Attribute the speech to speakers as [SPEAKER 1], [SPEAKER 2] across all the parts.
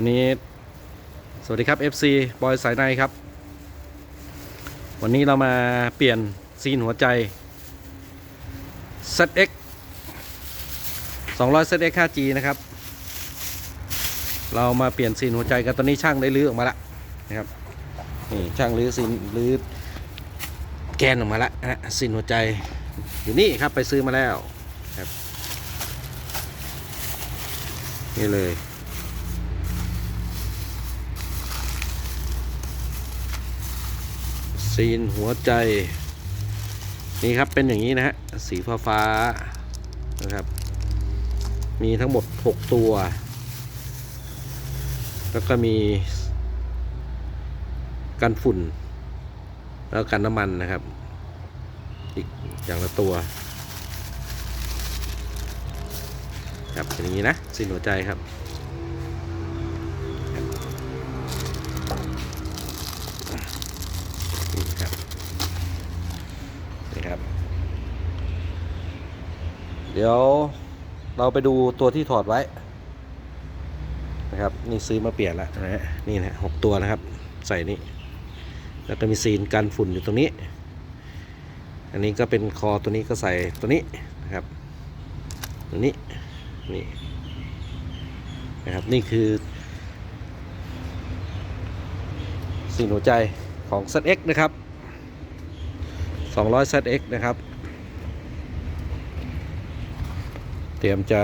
[SPEAKER 1] วันนี้ สวัสดีครับ FC บอยสายในครับ วันนี้เรามาเปลี่ยนซีนหัวใจ ZX 200 ZX 5G นะครับ เรามาเปลี่ยนซีนหัวใจกันตอนนี้ช่างได้ลื้อออกมาแล้วนะครับนี่ช่างลื้อซีนลื้อแกนออกมาล้วนะซีนหัวใจอยู่นี่ครับไปซื้อมาแล้วครับนี่เลย ซีนหัวใจ นี่ครับเป็นอย่างนี้นะฮะสีฟ้าฟ้านะครับ มีทั้งหมด 6 ตัว แล้วก็มีกันฝุ่น แล้วกันน้ำมันนะครับ อีกอย่างละตัว ครับเป็นอย่างนี้นะซีนหัวใจครับ เดี๋ยวเราไปดูตัวที่ถอดไว้นะครับนี่ซื้อมาเปลี่ยนแล้วนะฮะนี่นะหกตัวนะครับ ใส่นี่แล้วก็มีซีนกันฝุ่นอยู่ตรงนี้ อันนี้ก็เป็นคอตัวนี้ก็ใส่ตัวนี้นะครับตัวนี้นี่นะครับนี่คือซีนหัวใจของ ZX นะครับ200 ZX นะครับ เตรียมจะ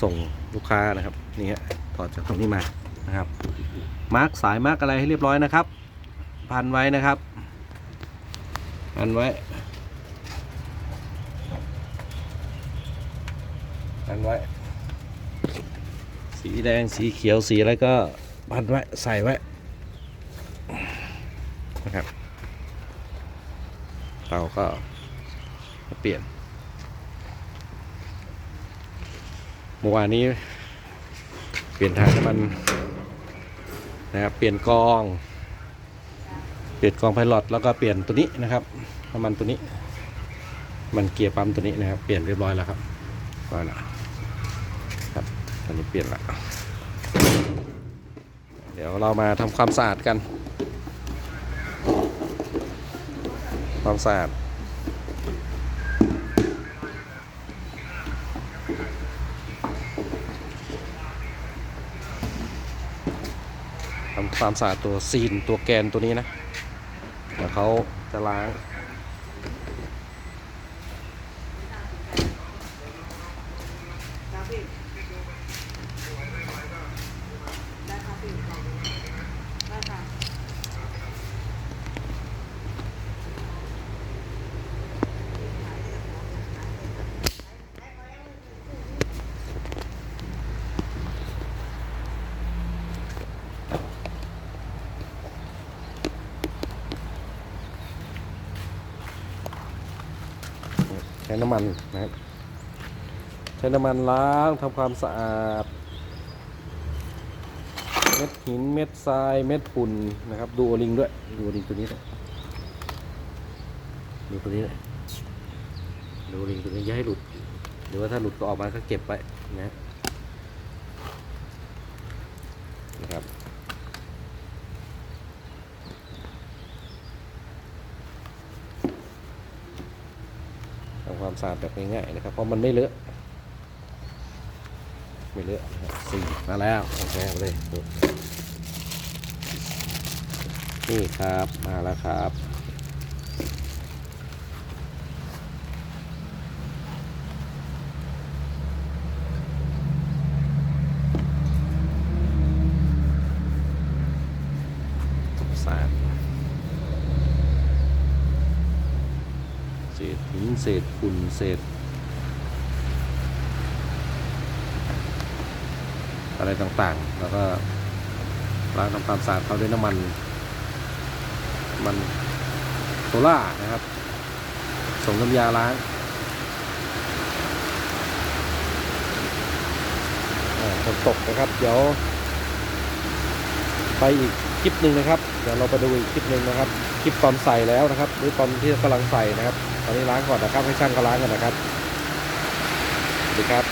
[SPEAKER 1] ส่งลูกค้านะครับนี่ฮะถอดจากตรงนี้มานะครับ มาร์กสายมาร์กอะไรให้เรียบร้อยนะครับ พันไว้นะครับพันไว้พันไว้ สีแดงสีเขียวสีอะไรก็พันไว้ใส่ไว้นะครับเราก็เปลี่ยน มื่อวานนี้ เปลี่ยนทางน้ำมันนะครับเปลี่ยนกอง เปลี่ยนกองไพลอตแล้วก็เปลี่ยนตัวนี้นะครับน้ำมันตัวนี้ มันเกียร์ปั๊มตัวนี้นะครับ เปลี่ยนเรียบร้อยแล้วครับเรียบร้อยแล้วครับตอนนี้เปลี่ยนละเดี๋ยวเรามาทำความสะอาดกัน ความสะอาด ทำความสะอาดตัวซีนตัวแกนตัวนี้นะเดี๋ยวเขาจะล้าง ใช้น้ำมันนะครับ ใช้น้ำมันล้างทำความสะอาด เม็ดหินเม็ดทรายเม็ดฝุ่นนะครับ ดูโอลิงด้วย ดูโอลิงตัวนี้ด้วยดูตัวนี้ด้วยดูโอลิงตัวนี้อย่าให้หลุด หรือว่าถ้าหลุดก็ออกมาก็เก็บไว้นะนะครับ ทำ ความสะอาดแบบง่ายๆนะครับ เพราะมันไม่เลอะไม่เลอะสี่มาแล้วโอเคเอาเลยนี่ครับมาแล้วครับ สะอาด เศษหินเศษฝุ่นเศษ อะไรต่างๆ แล้วก็ล้างทำความสะอาดเขาด้วยน้ำมัน มันโซล่านะครับส่งน้ำยาล้างอ่าฝนตกนะครับ เดี๋ยว ไปอีก คลิปหนึ่งนะครับ เดี๋ยวเราไปดูอีกคลิปหนึ่งนะครับ คลิปตอนใส่แล้วนะครับ หรือตอนที่กำลังใส่นะครับ ตอนนี้ล้างก่อนนะครับ ให้ช่างเขาล้างกันนะครับสวัสดีครับ